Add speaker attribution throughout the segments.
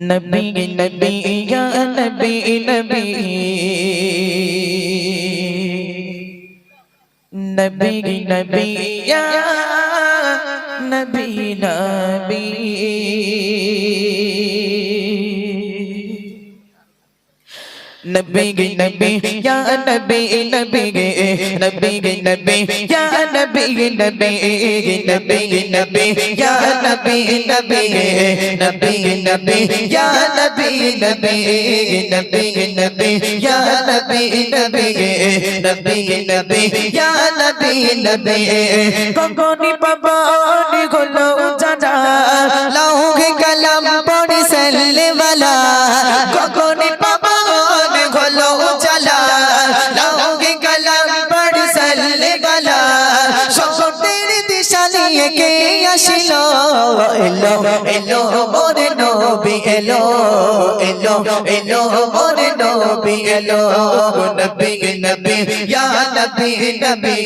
Speaker 1: نبی نبی یا نبی نبی نبی نبی یا نبی نبی نبی نبی یا نبی نبی नबी नबी या नबी नबी नबी नबी या नबी नबी नबी नबी या नबी नबी नबी नबी या नबी नबी नबी नबी या नबी नबी कोकोनी पापा निगलो जाजा আসিল এলো এলো মোরে নবী এলো এলো এলো মোরে নবী এলো নবী নবী ইয়া নবী নবী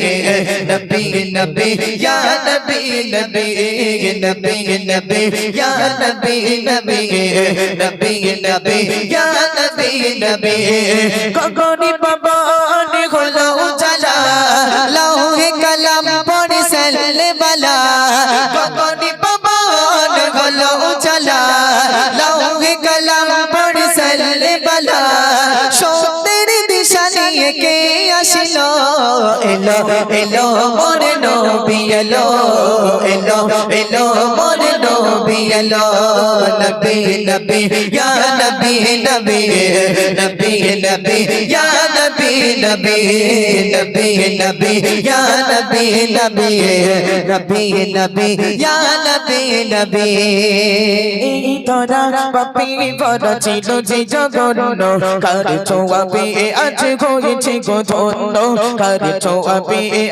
Speaker 1: নবী নবী ইয়া নবী নবী নবী নবী ইয়া নবী নবী নবী নবী ইয়া নবী নবী কখনই পাবানি এলো এলো মোর নবী এলো এলো এলো মোরে নবী এলো। নবী নবী, ইয়া নবী নবী ইয়া নবী নবী নবী নবী ইয়া নবী নবী নবী নবী ইয়া নবী নবী এই তোরা বাপি বড় ছিল যে জগন্ন কার ছোঁয়া পেয়ে আজ হয়েছে গো ধন্য, কার ছোঁয়া পেয়ে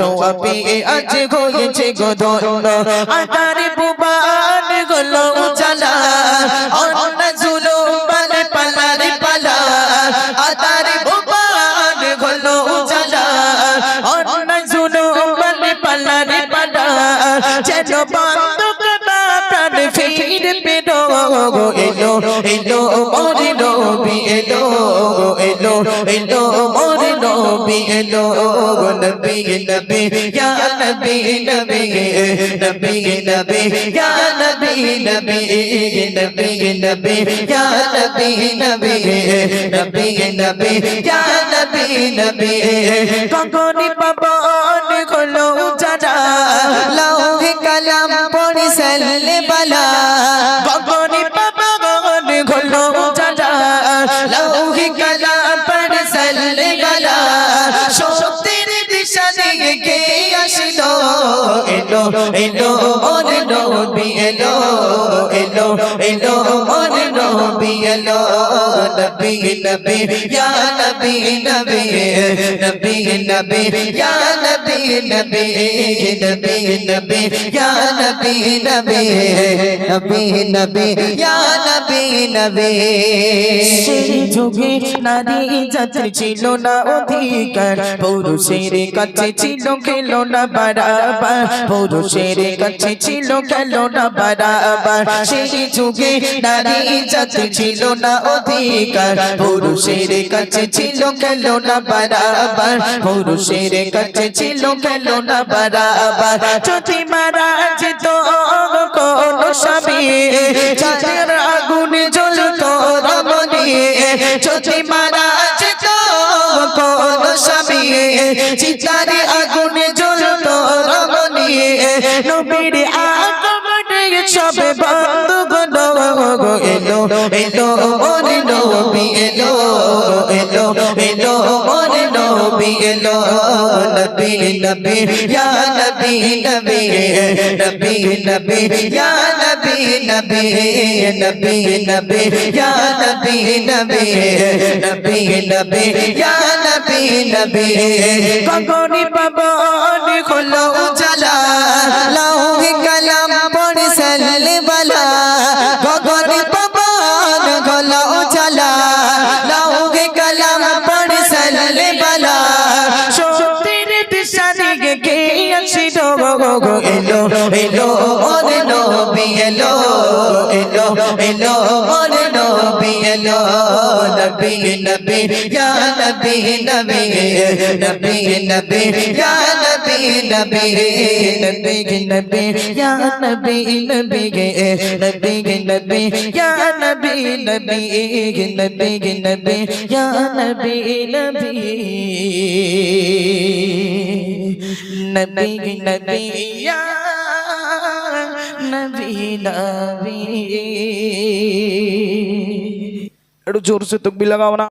Speaker 1: ছোঁয়া পেয়ে আজ হয়েছে গো ধন্য আতারে বুবান গলো উজালা। অন্য জুলুম বালে পালারে পালা। আতারে বুবান গলো উজালা। অন্য জুলুম বালে পালারে পালা। যেন বন্ধ করা প্রাণ ফিরে পেরো এলো এলো মোরে নবী এলো এলো এলো নবী এলো নবী নবী ইয়া নবী নবী নবী নবী ইয়া নবী নবী নবী নবী ইয়া নবী নবী নবী নবী ইয়া নবী নবী কখনই পাবন এলো এলো মোরে নবী এলো এলো এলো মোরে নবী এলো নবী নবী ইয়া নবী নবী নবী নবী ইয়া নবী নবী নবী নবী ইয়া নবী নবী নবী নবী ইয়া নবী নবী সেই যুগে নারী ছিল না অধিকার পুরুষের কাছে ছিল খেল না বারাবার পুরুষের কাছে ছিল খেল না বারাবার যুগে নারী জাতি ছিল না, অধিকার। পুরুষের কাছে ছিল খেল না বারাবার। পুরুষের কাছে ছিল খেল না বারাবার। যদি মারা যেত কোন স্বামী, চাঁদের আগুনে জ্বলত যদি মারা যেত কোন স্বামী, চিতারে আগুনে জ্বলত রমণী। নবীর আগমনে সবে এলো ওরে নবী এলো এলো এলো ওরে নবী এলো নবী নবী ইয়া নবী নবী নবী নবী ইয়া নবী নবী নবী নবী ইয়া নবী নবী নবী নবী ইয়া নবী নবী কখনই পাবনি এলো এলো ওরে নবী এলো এলো এলো ওরে নবী এলো নবী নবী ইয়া নবী নবী নবী নবী ইয়া নবী নবী নবী নবী ইয়া নবী নবী নবী নবী ইয়া নবী নবী নবী নবী ইয়া নবী নবী নবী নবী ইয়া নবী নবী
Speaker 2: একটু জোরসে তকবি লাগাও না